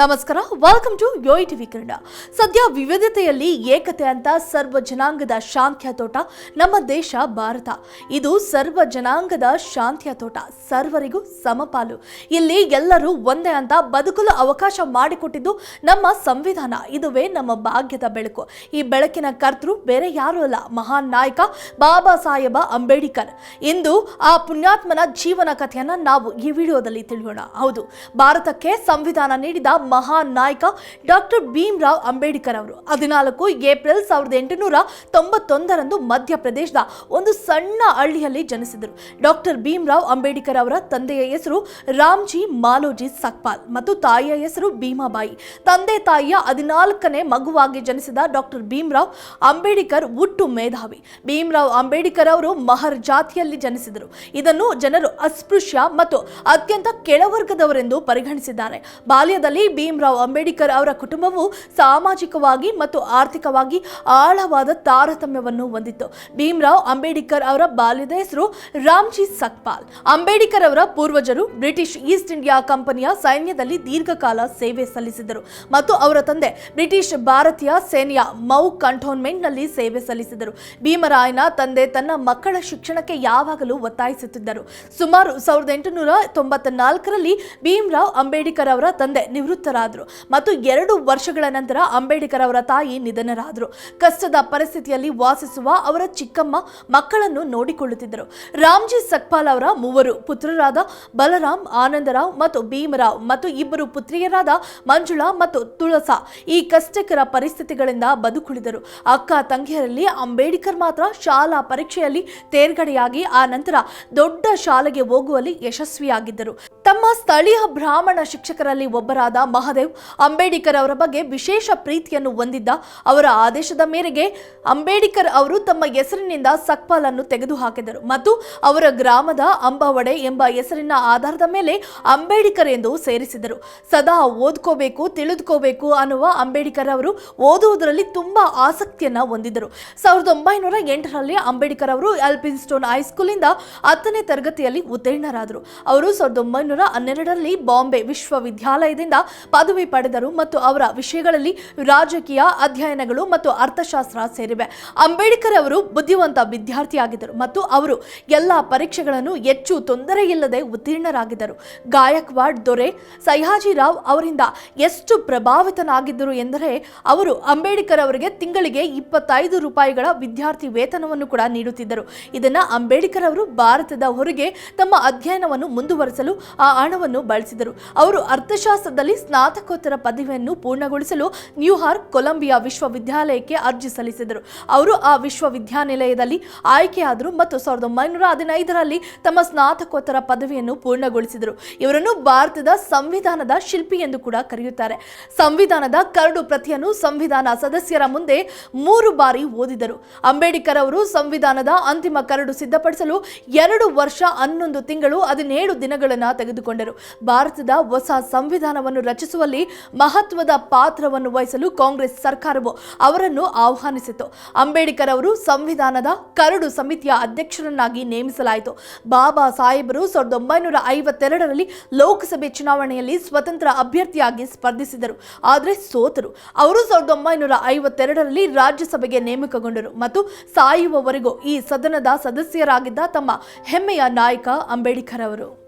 ನಮಸ್ಕಾರ welcome to Yoyo TV Kannada ಸದ್ಯ ವಿವಿಧತೆಯಲ್ಲಿ ಏಕತೆ ಅಂತ ಸರ್ವ ಜನಾಂಗದ ಶಾಂತಿಯ ತೋಟ ನಮ್ಮ ದೇಶ ಭಾರತ. ಇದು ಸರ್ವ ಜನಾಂಗದ ಶಾಂತಿಯ ತೋಟ, ಸರ್ವರಿಗೂ ಸಮಪಾಲು. ಇಲ್ಲಿ ಎಲ್ಲರೂ ಒಂದೇ ಅಂತ ಬದುಕಲು ಅವಕಾಶ ಮಾಡಿಕೊಟ್ಟಿದ್ದು ನಮ್ಮ ಸಂವಿಧಾನ. ಇದುವೇ ನಮ್ಮ ಭಾಗ್ಯದ ಬೆಳಕು. ಈ ಬೆಳಕಿನ ಕರ್ತೃ ಬೇರೆ ಯಾರೂ ಅಲ್ಲ, ಮಹಾನ್ ನಾಯಕ ಬಾಬಾ ಸಾಹೇಬ ಅಂಬೇಡ್ಕರ್. ಇಂದು ಆ ಪುಣ್ಯಾತ್ಮನ ಜೀವನ ಕಥೆಯನ್ನ ನಾವು ಈ ವಿಡಿಯೋದಲ್ಲಿ ತಿಳಿಯೋಣ. ಹೌದು, ಭಾರತಕ್ಕೆ ಸಂವಿಧಾನ ನೀಡಿದ ಮಹಾನ್ ನಾಯಕ ಡಾಕ್ಟರ್ ಭೀಮ್ರಾವ್ ಅಂಬೇಡ್ಕರ್ ಅವರು ಹದಿನಾಲ್ಕು ಏಪ್ರಿಲ್ ಸಾವಿರದ ಎಂಟುನೂರ ತೊಂಬತ್ತೊಂದರಂದು ಮಧ್ಯಪ್ರದೇಶದ ಒಂದು ಸಣ್ಣ ಹಳ್ಳಿಯಲ್ಲಿ ಜನಿಸಿದರು. ಡಾಕ್ಟರ್ ಭೀಮ್ರಾವ್ ಅಂಬೇಡ್ಕರ್ ಅವರ ತಂದೆಯ ಹೆಸರು ರಾಮ್ಜಿ ಮಾಲೋಜಿ ಸಕ್ಪಾಲ್ ಮತ್ತು ತಾಯಿಯ ಹೆಸರು ಭೀಮಾಬಾಯಿ. ತಂದೆ ತಾಯಿಯ ಹದಿನಾಲ್ಕನೇ ಮಗುವಾಗಿ ಜನಿಸಿದ ಡಾಕ್ಟರ್ ಭೀಮರಾವ್ ಅಂಬೇಡ್ಕರ್ ಹುಟ್ಟು ಮೇಧಾವಿ. ಭೀಮ್ರಾವ್ ಅಂಬೇಡ್ಕರ್ ಅವರು ಮಹರ್ ಜಾತಿಯಲ್ಲಿ ಜನಿಸಿದರು. ಇದನ್ನು ಜನರು ಅಸ್ಪೃಶ್ಯ ಮತ್ತು ಅತ್ಯಂತ ಕೆಳವರ್ಗದವರೆಂದು ಪರಿಗಣಿಸಿದ್ದಾರೆ. ಬಾಲ್ಯದಲ್ಲಿ ಭೀಮ್ರಾವ್ ಅಂಬೇಡ್ಕರ್ ಅವರ ಕುಟುಂಬವು ಸಾಮಾಜಿಕವಾಗಿ ಮತ್ತು ಆರ್ಥಿಕವಾಗಿ ಆಳವಾದ ತಾರತಮ್ಯವನ್ನು ಹೊಂದಿತ್ತು. ಭೀಮ್ರಾವ್ ಅಂಬೇಡ್ಕರ್ ಅವರ ಬಾಲ್ಯದ ಹೆಸರು ರಾಮ್ಜಿ ಸಕ್ಪಾಲ್. ಅಂಬೇಡ್ಕರ್ ಅವರ ಪೂರ್ವಜರು ಬ್ರಿಟಿಷ್ ಈಸ್ಟ್ ಇಂಡಿಯಾ ಕಂಪನಿಯ ಸೈನ್ಯದಲ್ಲಿ ದೀರ್ಘಕಾಲ ಸೇವೆ ಸಲ್ಲಿಸಿದರು ಮತ್ತು ಅವರ ತಂದೆ ಬ್ರಿಟಿಷ್ ಭಾರತೀಯ ಸೇನೆಯ ಮೌ ಕಂಟೋನ್ಮೆಂಟ್ನಲ್ಲಿ ಸೇವೆ ಸಲ್ಲಿಸಿದರು. ಭೀಮರಾಯನ ತಂದೆ ತನ್ನ ಮಕ್ಕಳ ಶಿಕ್ಷಣಕ್ಕೆ ಯಾವಾಗಲೂ ಒತ್ತಾಯಿಸುತ್ತಿದ್ದರು. ಸುಮಾರು ಸಾವಿರದ ಎಂಟುನೂರ ತೊಂಬತ್ತ ನಾಲ್ಕರಲ್ಲಿ ಭೀಮ್ರಾವ್ ಅಂಬೇಡ್ಕರ್ ಅವರ ತಂದೆ ನಿವೃತ್ತರಾದರು. ಮತ್ತು ಎರಡು ವರ್ಷಗಳ ನಂತರ ಅಂಬೇಡ್ಕರ್ ಅವರ ತಾಯಿ ನಿಧನರಾದರು. ಕಷ್ಟದ ಪರಿಸ್ಥಿತಿಯಲ್ಲಿ ವಾಸಿಸುವ ಅವರ ಚಿಕ್ಕಮ್ಮ ಮಕ್ಕಳನ್ನು ನೋಡಿಕೊಳ್ಳುತ್ತಿದ್ದರು. ರಾಮ್ಜಿ ಸಕ್ಪಾಲ್ ಅವರ ಮೂವರು ಪುತ್ರರಾದ ಬಲರಾಮ್, ಆನಂದರಾವ್ ಮತ್ತು ಭೀಮರಾವ್ ಮತ್ತು ಇಬ್ಬರು ಪುತ್ರಿಯರಾದ ಮಂಜುಳಾ ಮತ್ತು ತುಳಸಾ ಈ ಕಷ್ಟಕರ ಪರಿಸ್ಥಿತಿಗಳಿಂದ ಬದುಕುಳಿದರು. ಅಕ್ಕ ತಂಗಿಯರಲ್ಲಿ ಅಂಬೇಡ್ಕರ್ ಮಾತ್ರ ಶಾಲಾ ಪರೀಕ್ಷೆಯಲ್ಲಿ ತೇರ್ಗಡೆಯಾಗಿ, ಆ ನಂತರ ದೊಡ್ಡ ಶಾಲೆಗೆ ಹೋಗುವಲ್ಲಿ ಯಶಸ್ವಿಯಾಗಿದ್ದರು. ತಮ್ಮ ಸ್ಥಳೀಯ ಬ್ರಾಹ್ಮಣ ಶಿಕ್ಷಕರಲ್ಲಿ ಒಬ್ಬರಾದ ಮಹಾದೇವ್ ಅಂಬೇಡ್ಕರ್ ಅವರ ಬಗ್ಗೆ ವಿಶೇಷ ಪ್ರೀತಿಯನ್ನು ಹೊಂದಿದ್ದ ಅವರ ಆದೇಶದ ಮೇರೆಗೆ ಅಂಬೇಡ್ಕರ್ ಅವರು ತಮ್ಮ ಹೆಸರಿನಿಂದ ಸಕ್ಪಾಲನ್ನು ತೆಗೆದುಹಾಕಿದರು ಮತ್ತು ಅವರ ಗ್ರಾಮದ ಅಂಬವಡೆ ಎಂಬ ಹೆಸರಿನ ಆಧಾರದ ಮೇಲೆ ಅಂಬೇಡ್ಕರ್ ಎಂದು ಸೇರಿಸಿದರು. ಸದಾ ಓದ್ಕೋಬೇಕು, ತಿಳಿದುಕೋಬೇಕು ಅನ್ನುವ ಅಂಬೇಡ್ಕರ್ ಅವರು ಓದುವುದರಲ್ಲಿ ತುಂಬಾ ಆಸಕ್ತಿಯನ್ನು ಹೊಂದಿದ್ದರು. ಸಾವಿರದ ಒಂಬೈನೂರ ಎಂಟರಲ್ಲಿ ಅಂಬೇಡ್ಕರ್ ಅವರು ಎಲ್ಪಿನ್ಸ್ಟೋನ್ ಹೈಸ್ಕೂಲಿಂದ ಹತ್ತನೇ ತರಗತಿಯಲ್ಲಿ ಉತ್ತೀರ್ಣರಾದರು. ಅವರು ಸಾವಿರದ ಒಂಬೈನೂರ ಹನ್ನೆರಡರಲ್ಲಿ ಬಾಂಬೆ ವಿಶ್ವವಿದ್ಯಾಲಯದಿಂದ ಪದವಿ ಪಡೆದರು ಮತ್ತು ಅವರ ವಿಷಯಗಳಲ್ಲಿ ರಾಜಕೀಯ, ಅಧ್ಯಯನಗಳು ಮತ್ತು ಅರ್ಥಶಾಸ್ತ್ರ ಸೇರಿವೆ. ಅಂಬೇಡ್ಕರ್ ಅವರು ಬುದ್ಧಿವಂತ ವಿದ್ಯಾರ್ಥಿಯಾಗಿದ್ದರು ಮತ್ತು ಅವರು ಎಲ್ಲ ಪರೀಕ್ಷೆಗಳನ್ನು ಹೆಚ್ಚು ತೊಂದರೆಯಿಲ್ಲದೆ ಉತ್ತೀರ್ಣರಾಗಿದ್ದರು. ಗಾಯಕ್ವಾಡ್ ದೊರೆ ಸಯ್ಯಾಜಿರಾವ್ ಅವರಿಂದ ಎಷ್ಟು ಪ್ರಭಾವಿತನಾಗಿದ್ದರು ಎಂದರೆ ಅವರು ಅಂಬೇಡ್ಕರ್ ಅವರಿಗೆ ತಿಂಗಳಿಗೆ ಇಪ್ಪತ್ತೈದು ರೂಪಾಯಿಗಳ ವಿದ್ಯಾರ್ಥಿ ವೇತನವನ್ನು ಕೂಡ ನೀಡುತ್ತಿದ್ದರು. ಇದನ್ನ ಅಂಬೇಡ್ಕರ್ ಅವರು ಭಾರತದ ಹೊರಗೆ ತಮ್ಮ ಅಧ್ಯಯನವನ್ನು ಮುಂದುವರಿಸಲು ಹಣವನ್ನು ಬಳಸಿದರು. ಅವರು ಅರ್ಥಶಾಸ್ತ್ರದಲ್ಲಿ ಸ್ನಾತಕೋತ್ತರ ಪದವಿಯನ್ನು ಪೂರ್ಣಗೊಳಿಸಲು ನ್ಯೂಯಾರ್ಕ್ ಕೊಲಂಬಿಯಾ ವಿಶ್ವವಿದ್ಯಾಲಯಕ್ಕೆ ಅರ್ಜಿ ಸಲ್ಲಿಸಿದರು. ಅವರು ಆ ವಿಶ್ವವಿದ್ಯಾನಿಲಯದಲ್ಲಿ ಆಯ್ಕೆಯಾದರು ಮತ್ತು ಸಾವಿರದ ಒಂಬೈನೂರ ಹದಿನೈದರಲ್ಲಿ ತಮ್ಮ ಸ್ನಾತಕೋತ್ತರ ಪದವಿಯನ್ನು ಪೂರ್ಣಗೊಳಿಸಿದರು. ಇವರನ್ನು ಭಾರತದ ಸಂವಿಧಾನದ ಶಿಲ್ಪಿ ಎಂದು ಕೂಡ ಕರೆಯುತ್ತಾರೆ. ಸಂವಿಧಾನದ ಕರಡು ಪ್ರತಿಯನ್ನು ಸಂವಿಧಾನ ಸದಸ್ಯರ ಮುಂದೆ ಮೂರು ಬಾರಿ ಓದಿದರು. ಅಂಬೇಡ್ಕರ್ ಅವರು ಸಂವಿಧಾನದ ಅಂತಿಮ ಕರಡು ಸಿದ್ಧಪಡಿಸಲು ಎರಡು ವರ್ಷ ಹನ್ನೊಂದು ತಿಂಗಳು ಹದಿನೇಳು ದಿನಗಳನ್ನು ತೆಗೆದುಕೊಂಡರು. ಭಾರತದ ಹೊಸ ಸಂವಿಧಾನವನ್ನು ರಚಿಸುವಲ್ಲಿ ಮಹತ್ವದ ಪಾತ್ರವನ್ನು ವಹಿಸಲು ಕಾಂಗ್ರೆಸ್ ಸರ್ಕಾರವು ಅವರನ್ನು ಆಹ್ವಾನಿಸಿತು. ಅಂಬೇಡ್ಕರ್ ಅವರು ಸಂವಿಧಾನದ ಕರಡು ಸಮಿತಿಯ ಅಧ್ಯಕ್ಷರನ್ನಾಗಿ ನೇಮಿಸಲಾಯಿತು. ಬಾಬಾ ಸಾಹೇಬರು ಸಾವಿರದ ಒಂಬೈನೂರ ಐವತ್ತೆರಡರಲ್ಲಿ ಲೋಕಸಭೆ ಚುನಾವಣೆಯಲ್ಲಿ ಸ್ವತಂತ್ರ ಅಭ್ಯರ್ಥಿಯಾಗಿ ಸ್ಪರ್ಧಿಸಿದರು. ಆದರೆ ಸೋತರು. ಅವರು ಸಾವಿರದ ಒಂಬೈನೂರ ಐವತ್ತೆರಡರಲ್ಲಿ ರಾಜ್ಯಸಭೆಗೆ ನೇಮಕಗೊಂಡರು ಮತ್ತು ಸಾಯುವವರೆಗೂ ಈ ಸದನದ ಸದಸ್ಯರಾಗಿದ್ದ ತಮ್ಮ ಹೆಮ್ಮೆಯ ನಾಯಕ ಅಂಬೇಡ್ಕರ್ ಅವರು.